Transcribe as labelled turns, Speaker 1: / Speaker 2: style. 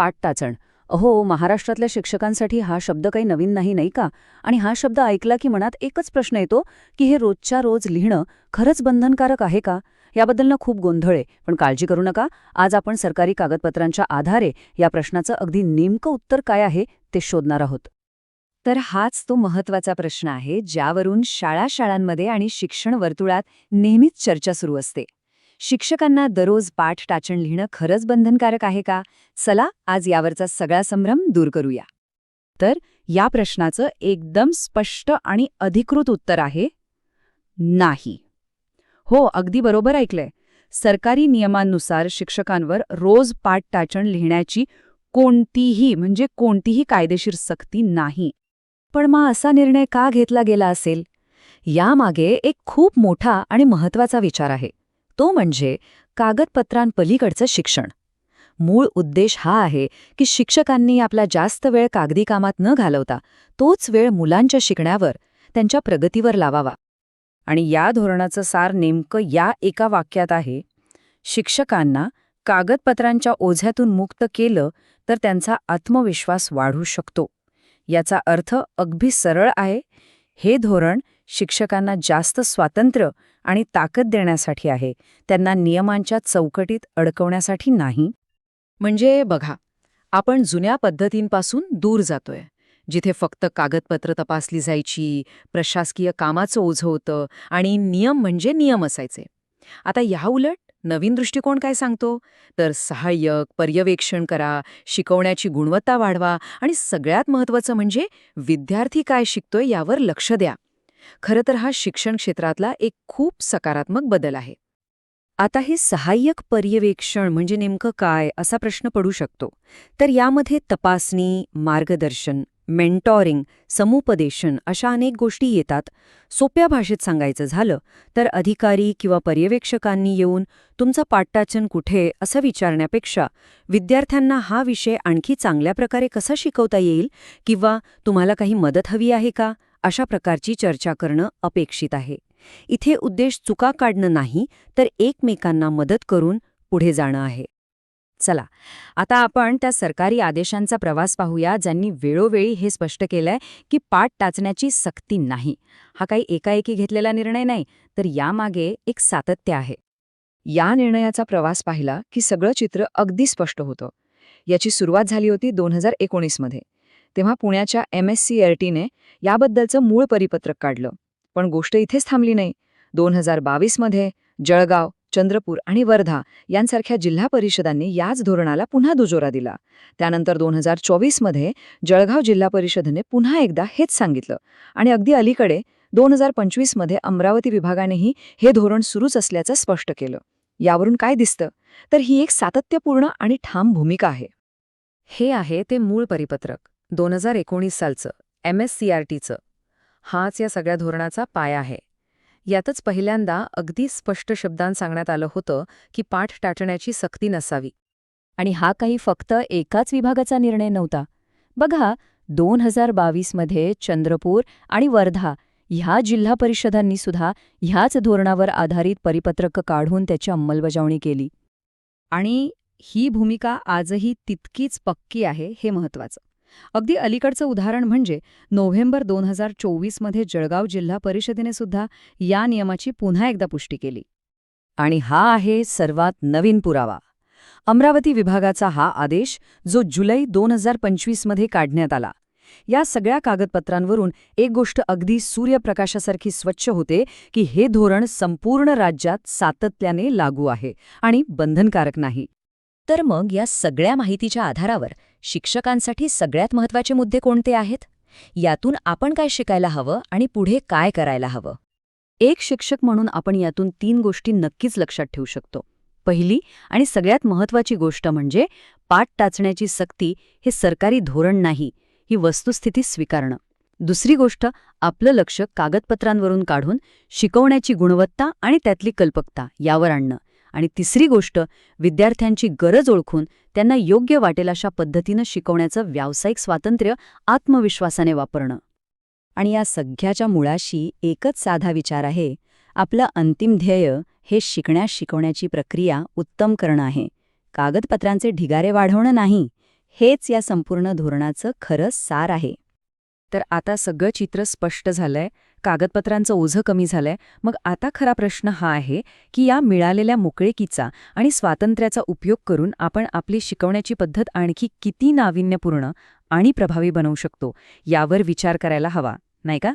Speaker 1: पाठटाचण अहो महाराष्ट्रातल्या शिक्षकांसाठी हा शब्द काही नवीन नाही नाही का? आणि हा शब्द ऐकला की मनात एकच प्रश्न येतो की हे रोजच्या रोज लिहिणं खरंच बंधनकारक आहे का? याबद्दल ना खूप गोंधळ. आहे पण काळजी करू नका. आज आपण सरकारी कागदपत्रांच्या आधारे या प्रश्नाचं अगदी नेमकं उत्तर काय आहे ते शोधणार आहोत.
Speaker 2: तर हाच तो महत्त्वाचा प्रश्न आहे ज्यावरून शाळा शाळांमध्ये आणि शिक्षण वर्तुळात नेहमीच चर्चा सुरू असते. शिक्षकांना दररोज पाठ टाचण लिहिणं खरंच बंधनकारक आहे का? चला आज यावरचा सगळा संभ्रम दूर करूया.
Speaker 1: तर या प्रश्नाचं एकदम स्पष्ट आणि अधिकृत उत्तर आहे नाही. हो अगदी बरोबर ऐकलंय. सरकारी नियमांनुसार शिक्षकांवर रोज पाठ टाचण लिहिण्याची कोणतीही म्हणजे कोणतीही कायदेशीर सक्ती नाही.
Speaker 2: पण मग असा निर्णय का घेतला गेला असेल? यामागे एक खूप मोठा आणि महत्त्वाचा विचार आहे. तो म्हणजे कागदपत्रांपलीकडचं शिक्षण. मूळ उद्देश हा आहे की शिक्षकांनी आपला जास्त वेळ कागदी कामात न घालवता तोच वेळ मुलांच्या शिकण्यावर त्यांच्या प्रगतीवर लावावा.
Speaker 1: आणि या धोरणाचं सार नेमकं या एका वाक्यात आहे शिक्षकांना कागदपत्रांच्या ओझ्यातून मुक्त केलं तर त्यांचा आत्मविश्वास वाढू शकतो. याचा अर्थ अगदी सरळ आहे. हे धोरण शिक्षकांना जास्त स्वातंत्र्य आणि ताकद देण्यासाठी आहे. त्यांना नियमांच्या चौकटीत अडकवण्यासाठी नाही.
Speaker 3: म्हणजे बघा आपण जुन्या पद्धतींपासून दूर जातोय. जिथे फक्त कागदपत्र तपासली जायची प्रशासकीय कामाचं ओझं होतं आणि नियम म्हणजे नियम असायचे. आता ह्याउलट नवीन दृष्टिकोन काय सांगतो? तर सहाय्यक पर्यवेक्षण करा शिकवण्याची गुणवत्ता वाढवा आणि सगळ्यात महत्त्वाचं म्हणजे विद्यार्थी काय शिकतोय यावर लक्ष द्या. खरं तर हा शिक्षण क्षेत्रातला एक खूप सकारात्मक बदल आहे.
Speaker 2: आता हे सहाय्यक पर्यवेक्षण म्हणजे नेमकं काय असा प्रश्न पडू शकतो. तर यामध्ये तपासणी मार्गदर्शन मेंटॉरिंग समुपदेशन अशा अनेक गोष्टी येतात. सोप्या भाषेत सांगायचं झालं तर अधिकारी किंवा पर्यवेक्षकांनी येऊन तुमचं पाठटाचन कुठे असं विचारण्यापेक्षा विद्यार्थ्यांना हा विषय आणखी चांगल्या प्रकारे कसा शिकवता येईल किंवा तुम्हाला काही मदत हवी आहे का? अशा प्रकारची चर्चा करणं अपेक्षित आहे. इथे उद्देश चुका काढणं नाही तर एकमेकांना मदत करून पुढे जाणं आहे. चला आता आपण त्या सरकारी आदेशांचा प्रवास पाहूया ज्यांनी वेळोवेळी हे स्पष्ट केलंय की पाठ टाचण्याची सक्ती नाही. हा काही एकाएकी घेतलेला निर्णय नाही तर यामागे एक सातत्य आहे.
Speaker 3: या निर्णयाचा प्रवास पाहिला की सगळं चित्र अगदी स्पष्ट होतं. याची सुरुवात झाली होती दोन हजार एकोणीसमध्ये तेव्हा पुण्याच्या एम एस सी आर टीने याबद्दलचं मूळ परिपत्रक काढलं. पण गोष्ट इथेच थांबली नाही. दोन हजार बावीसमध्ये जळगाव चंद्रपूर आणि वर्धा यांसारख्या जिल्हा परिषदांनी याच धोरणाला पुन्हा दुजोरा दिला. त्यानंतर दोन हजार चोवीसमध्ये जळगाव जिल्हा परिषदेने पुन्हा एकदा हेच सांगितलं. आणि अगदी अलीकडे दोन हजार पंचवीसमध्ये अमरावती विभागानेही हे धोरण सुरूच असल्याचं स्पष्ट केलं. यावरून काय दिसतं? तर ही एक सातत्यपूर्ण आणि ठाम भूमिका आहे.
Speaker 2: हे आहे ते मूळ परिपत्रक. दोन हजार एकोणीस सालचं एम एस सी आर टीचं. हाच या सगळ्या धोरणाचा पाया आहे. यातच पहिल्यांदा अगदी स्पष्ट शब्दांत सांगण्यात आलं होतं की पाठ टाटण्याची सक्ती नसावी. आणि हा काही फक्त एकाच विभागाचा निर्णय नव्हता. बघा दोन हजार बावीसमध्ये चंद्रपूर आणि वर्धा ह्या जिल्हा परिषदांनी सुद्धा ह्याच धोरणावर आधारित परिपत्रकं काढून त्याची अंमलबजावणी केली. आणि ही भूमिका आजही तितकीच पक्की आहे हे महत्वाचं अगदी अलीकडचं उदाहरण म्हणजे नोव्हेंबर दोन हजार चोवीसमध्ये जळगाव जिल्हा परिषदेने सुद्धा या नियमाची पुन्हा एकदा पुष्टी केली. आणि हा आहे सर्वात नवीन पुरावा. अमरावती विभागाचा हा आदेश जो जुलै दोन हजार पंचवीसमध्ये काढण्यात आला. या सगळ्या कागदपत्रांवरून एक गोष्ट अगदी सूर्यप्रकाशासारखी स्वच्छ होते की हे धोरण संपूर्ण राज्यात सातत्याने लागू आहे आणि बंधनकारक नाही. तर मग या सगळ्या माहितीच्या आधारावर शिक्षकांसाठी सगळ्यात महत्त्वाचे मुद्दे कोणते आहेत? यातून आपण काय शिकायला हवं आणि पुढे काय करायला हवं? एक शिक्षक म्हणून आपण यातून तीन गोष्टी नक्कीच लक्षात ठेवू शकतो. पहिली आणि सगळ्यात महत्वाची गोष्ट म्हणजे पाठ टाचण्याची सक्ती हे सरकारी धोरण नाही ही वस्तुस्थिती स्वीकारणं. दुसरी गोष्ट आपलं लक्ष कागदपत्रांवरून काढून शिकवण्याची गुणवत्ता आणि त्यातली कल्पकता यावर आणणं. आणि तिसरी गोष्ट विद्यार्थ्यांची गरज ओळखून त्यांना योग्य वाटेल अशा पद्धतीनं शिकवण्याचं व्यावसायिक स्वातंत्र्य आत्मविश्वासाने वापरणं. आणि या सगळ्याच्या मुळाशी एकच साधा विचार आहे आपलं अंतिम ध्येय हे शिकण्यास शिकवण्याची प्रक्रिया उत्तम करणं आहे. कागदपत्रांचे ढिगारे वाढवणं नाही
Speaker 1: हेच या संपूर्ण धोरणाचं खरं सार आहे.
Speaker 2: तर आता सगळं चित्र स्पष्ट झालंय कागदपत्रांचं ओझं कमी झालंय. मग आता खरा प्रश्न हा आहे की या मिळालेल्या मोकळेकीचा आणि स्वातंत्र्याचा उपयोग करून आपण आपली शिकवण्याची पद्धत आणखी किती नाविन्यपूर्ण आणि प्रभावी बनवू शकतो यावर विचार करायला हवा नाही का?